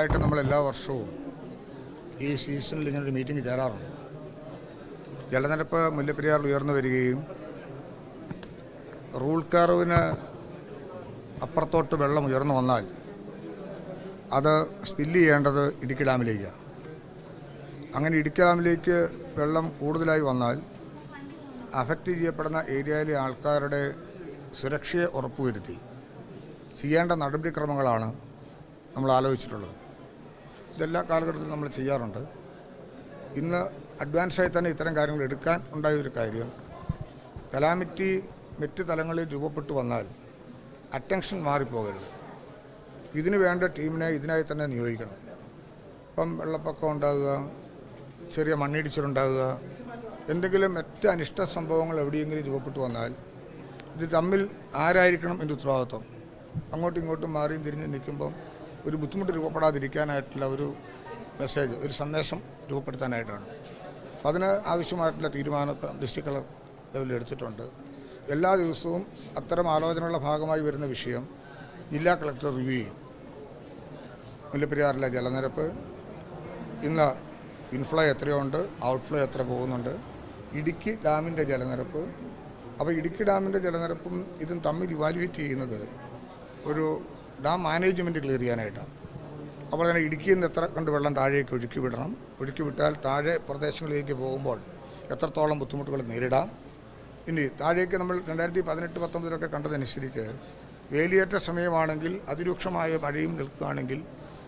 ആയിട്ട് നമ്മൾ എല്ലാ വർഷവും ഈ സീസണിൽ ഇങ്ങനൊരു മീറ്റിംഗ് ചേരാറുണ്ട്. ജലനിരപ്പ് മുല്ലപ്പെരിയാറിൽ ഉയർന്നു വരികയും റൂൾ കർവിന് അപ്പുറത്തോട്ട് വെള്ളം ഉയർന്നു വന്നാൽ അത് സ്പില്ല് ചെയ്യേണ്ടത് ഇടുക്കി ഡാമിലേക്കാണ് അങ്ങനെ ഇടുക്കി ഡാമിലേക്ക് വെള്ളം കൂടുതലായി വന്നാൽ അഫക്റ്റ് ചെയ്യപ്പെടുന്ന ഏരിയയിലെ ആൾക്കാരുടെ സുരക്ഷയെ ഉറപ്പുവരുത്തി. ചെയ്യേണ്ട നടപടിക്രമങ്ങളാണ് നമ്മൾ ആലോചിച്ചിട്ടുള്ളത്. ഇതെല്ലാ കാലഘട്ടത്തിലും നമ്മൾ ചെയ്യാറുണ്ട്. ഇന്ന് അഡ്വാൻസായി തന്നെ ഇത്തരം കാര്യങ്ങൾ എടുക്കാൻ ഉണ്ടായ ഒരു കാര്യം കലാമിറ്റി മറ്റ് തലങ്ങളിൽ രൂപപ്പെട്ടു വന്നാൽ അറ്റൻഷൻ മാറിപ്പോകരുത്. ഇതിന് വേണ്ട ടീമിനെ ഇതിനായി തന്നെ നിയോഗിക്കണം. ഇപ്പം വെള്ളപ്പൊക്കം ഉണ്ടാകുക ചെറിയ മണ്ണിടിച്ചിലുണ്ടാകുക എന്തെങ്കിലും മറ്റ് അനിഷ്ട സംഭവങ്ങൾ എവിടെയെങ്കിലും രൂപപ്പെട്ടു വന്നാൽ ഇത് തമ്മിൽ ആരായിരിക്കണം എന്റെ ഉത്തരവാദിത്വം. അങ്ങോട്ടും ഇങ്ങോട്ടും മാറിയും തിരിഞ്ഞ് നിൽക്കുമ്പം ഒരു ബുദ്ധിമുട്ട് രൂപപ്പെടാതിരിക്കാനായിട്ടുള്ള ഒരു മെസ്സേജ് ഒരു സന്ദേശം രൂപപ്പെടുത്താനായിട്ടാണ്. അപ്പം അതിന് ആവശ്യമായിട്ടുള്ള തീരുമാനം ഡിസ്ട്രിക്ട് കളർ ലെവലിൽ എടുത്തിട്ടുണ്ട്. എല്ലാ ദിവസവും അത്തരം ആലോചനകളുടെ ഭാഗമായി വരുന്ന വിഷയം ജില്ലാ കളക്ടർ റിവ്യൂ ചെയ്യും. മുല്ലപ്പെരിയാറിലെ ജലനിരപ്പ് ഇന്ന് ഇൻഫ്ലോ എത്രയുണ്ട് ഔട്ട്ഫ്ലോ എത്ര പോകുന്നുണ്ട് ഇടുക്കി ഡാമിന്റെ ജലനിരപ്പ്. അപ്പോൾ ഇടുക്കി ഡാമിന്റെ ജലനിരപ്പും ഇതും തമ്മിൽ ഇവാലുവേറ്റ് ചെയ്യുന്നത് ഒരു ഡാം മാനേജ്മെന്റ് ക്ലിയർ ചെയ്യാനായിട്ടാണ് അപ്പോൾ തന്നെ ഇടുക്കിയിൽ നിന്ന് എത്ര കണ്ട് വെള്ളം താഴേക്ക് ഒഴുക്കി വിടണം. ഒഴുക്കി വിട്ടാൽ താഴെ പ്രദേശങ്ങളിലേക്ക് പോകുമ്പോൾ എത്രത്തോളം ബുദ്ധിമുട്ടുകൾ നേരിടാം. ഇനി താഴേക്ക് നമ്മൾ രണ്ടായിരത്തി പതിനെട്ട് പത്തൊമ്പതിലൊക്കെ കണ്ടതനുസരിച്ച് വേലിയേറ്റ സമയമാണെങ്കിൽ അതിരൂക്ഷമായ മഴയും നിൽക്കുകയാണെങ്കിൽ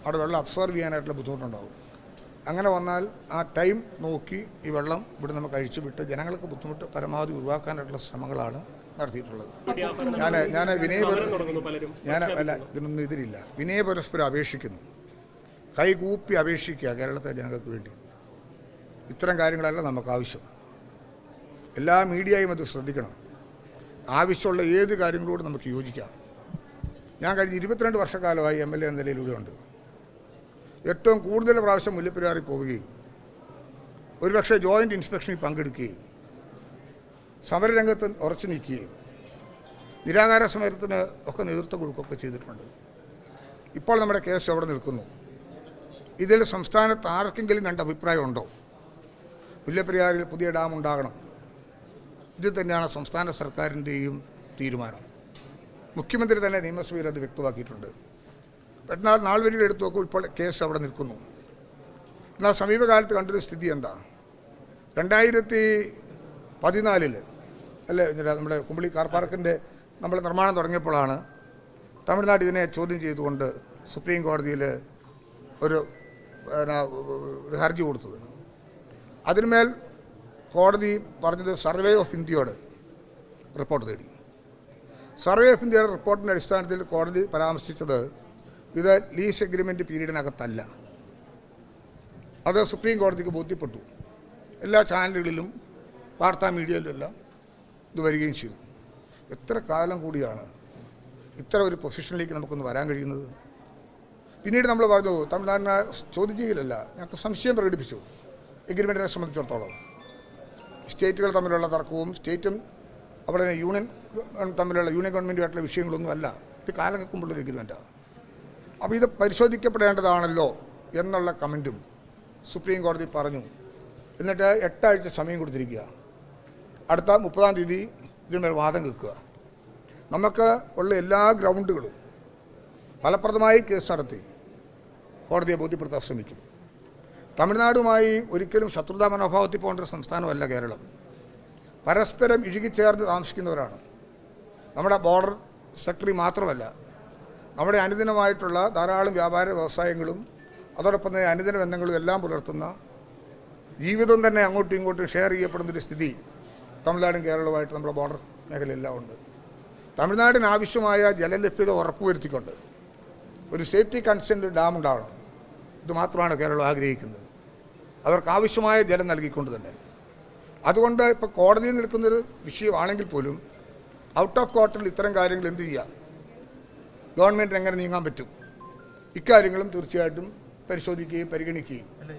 അവിടെ വെള്ളം അബ്സോർവ് ചെയ്യാനായിട്ടുള്ള ബുദ്ധിമുട്ടുണ്ടാകും അങ്ങനെ വന്നാൽ ആ ടൈം നോക്കി ഈ വെള്ളം ഇവിടെ നമുക്ക് അഴിച്ചു വിട്ട് ജനങ്ങൾക്ക് ബുദ്ധിമുട്ട് പരമാവധി ഒഴിവാക്കാനായിട്ടുള്ള ശ്രമങ്ങളാണ്. നടത്തിയിട്ടുള്ളത്. ഞാൻ ഞാൻ വിനയപര ഞാൻ അല്ല ഇതിനൊന്നും ഇതിലില്ല. വിനയപരസ്പരം അപേക്ഷിക്കുന്നു. കൈകൂപ്പി അപേക്ഷിക്കുക കേരളത്തെ ജനങ്ങൾക്ക് വേണ്ടി. ഇത്തരം കാര്യങ്ങളല്ല നമുക്ക് ആവശ്യം. എല്ലാ മീഡിയയും അത് ശ്രദ്ധിക്കണം. ആവശ്യമുള്ള ഏത് കാര്യങ്ങളോടും നമുക്ക് യോജിക്കാം. ഞാൻ കഴിഞ്ഞ ഇരുപത്തിരണ്ട് വർഷക്കാലമായി എം എൽ എ എന്ന നിലയിൽ ഇവിടെ ഉണ്ട് ഏറ്റവും കൂടുതൽ പ്രാവശ്യം മുല്ലപ്പെരിയാറിൽ പോവുകയും ഒരുപക്ഷെ ജോയിന്റ് ഇൻസ്പെക്ഷനിൽ പങ്കെടുക്കുകയും സമരരംഗത്ത് ഉറച്ചു നിൽക്കുകയും നിരാകാര സമരത്തിന് ഒക്കെ നേതൃത്വം കൊടുക്കുകയൊക്കെ ചെയ്തിട്ടുണ്ട്. ഇപ്പോൾ നമ്മുടെ കേസ് അവിടെ നിൽക്കുന്നു. ഇതിൽ സംസ്ഥാനത്ത് ആർക്കെങ്കിലും രണ്ട് അഭിപ്രായമുണ്ടോ മുല്ലപ്പെരിയാറിൽ പുതിയ ഡാം ഉണ്ടാകണം. ഇത് തന്നെയാണ് സംസ്ഥാന സർക്കാരിന്റെയും തീരുമാനം. മുഖ്യമന്ത്രി തന്നെ നിയമസഭയിൽ അത് വ്യക്തമാക്കിയിട്ടുണ്ട്. എന്നാൽ നാൾ വരികൾ എടുത്തു നോക്കും ഇപ്പോൾ കേസ് അവിടെ നിൽക്കുന്നു. എന്നാൽ സമീപകാലത്ത് കണ്ടൊരു സ്ഥിതി എന്താ? രണ്ടായിരത്തി പതിനാലിൽ അല്ലേ നമ്മുടെ കുമ്പളി കാർ പാർക്കിന്റെ നമ്മൾ നിർമ്മാണം തുടങ്ങിയപ്പോഴാണ് തമിഴ്നാട് ഇതിനെ ചോദ്യം ചെയ്തുകൊണ്ട് സുപ്രീം കോടതിയിൽ ഒരു ഒരു ഹർജി കൊടുത്തത്. അതിന്മേൽ കോടതി പറഞ്ഞത് സർവേ ഓഫ് ഇന്ത്യയോട് റിപ്പോർട്ട് തേടി. സർവേ ഓഫ് ഇന്ത്യയുടെ റിപ്പോർട്ടിന്റെ അടിസ്ഥാനത്തിൽ കോടതി പരാമർശിച്ചത് ഇത് ലീസ് എഗ്രിമെന്റ് പീരീഡിനകത്തല്ല. അത് സുപ്രീം കോടതിക്ക് ബോധ്യപ്പെട്ടു. എല്ലാ ചാനലുകളിലും വാർത്താ മീഡിയയിലെല്ലാം ഇത് വരികയും ചെയ്തു. എത്ര കാലം കൂടിയാണ് ഇത്ര ഒരു പൊസിഷനിലേക്ക് നമുക്കൊന്ന് വരാൻ കഴിയുന്നത്? പിന്നീട് നമ്മൾ പറഞ്ഞു തമിഴ്നാടിനെ ചോദ്യം ചെയ്യലല്ല ഞങ്ങൾക്ക് സംശയം പ്രകടിപ്പിച്ചു. എഗ്രിമെന്റിനെ സംബന്ധിച്ചിടത്തോളം. സ്റ്റേറ്റുകൾ തമ്മിലുള്ള തർക്കവും സ്റ്റേറ്റും അവിടെ യൂണിയൻ തമ്മിലുള്ള യൂണിയൻ ഗവൺമെന്റുമായിട്ടുള്ള വിഷയങ്ങളൊന്നും അല്ല. ഇത് കാലം കക്കുമ്പോഴൊരു എഗ്രിമെന്റാണ് അപ്പോൾ ഇത് പരിശോധിക്കപ്പെടേണ്ടതാണല്ലോ എന്നുള്ള കമന്റും സുപ്രീം കോടതി പറഞ്ഞു. എന്നിട്ട് എട്ടാഴ്ച സമയം കൊടുത്തിരിക്കുക. അടുത്ത മുപ്പതാം തീയതി ഇതിന്മേൽ വാദം കേൾക്കുക. നമുക്ക് ഉള്ള എല്ലാ ഗ്രൗണ്ടുകളും ഫലപ്രദമായി കേസ് നടത്തി. കോടതിയെ ബോധ്യപ്പെടുത്താൻ ശ്രമിക്കും. തമിഴ്നാടുമായി ഒരിക്കലും ശത്രുതാ മനോഭാവത്തിൽ പോകേണ്ട ഒരു സംസ്ഥാനമല്ല കേരളം. പരസ്പരം ഇഴുകിച്ചേർന്ന് താമസിക്കുന്നവരാണ്. നമ്മുടെ ബോർഡർ സെക്രട്ടറി മാത്രമല്ല നമ്മുടെ അനുദിനമായിട്ടുള്ള ധാരാളം വ്യാപാര വ്യവസായങ്ങളും അതോടൊപ്പം തന്നെ അനുദിന ബന്ധങ്ങളും എല്ലാം പുലർത്തുന്ന ജീവിതം തന്നെ അങ്ങോട്ടും ഇങ്ങോട്ടും ഷെയർ ചെയ്യപ്പെടുന്നൊരു സ്ഥിതി തമിഴ്നാടും കേരളവുമായിട്ട് നമ്മുടെ ബോർഡർ മേഖലയെല്ലാം ഉണ്ട്. തമിഴ്നാടിന് ആവശ്യമായ ജലലഭ്യത ഉറപ്പുവരുത്തിക്കൊണ്ട് ഒരു സേഫ്റ്റി കൺസെന്റ് ഡാം ഉണ്ടാവണം. ഇത് മാത്രമാണ് കേരളം ആഗ്രഹിക്കുന്നത്. അവർക്ക് ആവശ്യമായ ജലം നൽകിക്കൊണ്ട് തന്നെ. അതുകൊണ്ട് ഇപ്പോൾ കോടതിയിൽ നിൽക്കുന്നൊരു വിഷയമാണെങ്കിൽ പോലും ഔട്ട് ഓഫ് കോർട്ടിൽ ഇത്തരം കാര്യങ്ങൾ എന്തു ചെയ്യാം? ഗവൺമെന്റ് എങ്ങനെ നീങ്ങാൻ പറ്റും? ഇക്കാര്യങ്ങളും തീർച്ചയായിട്ടും പരിശോധിക്കുകയും പരിഗണിക്കുകയും.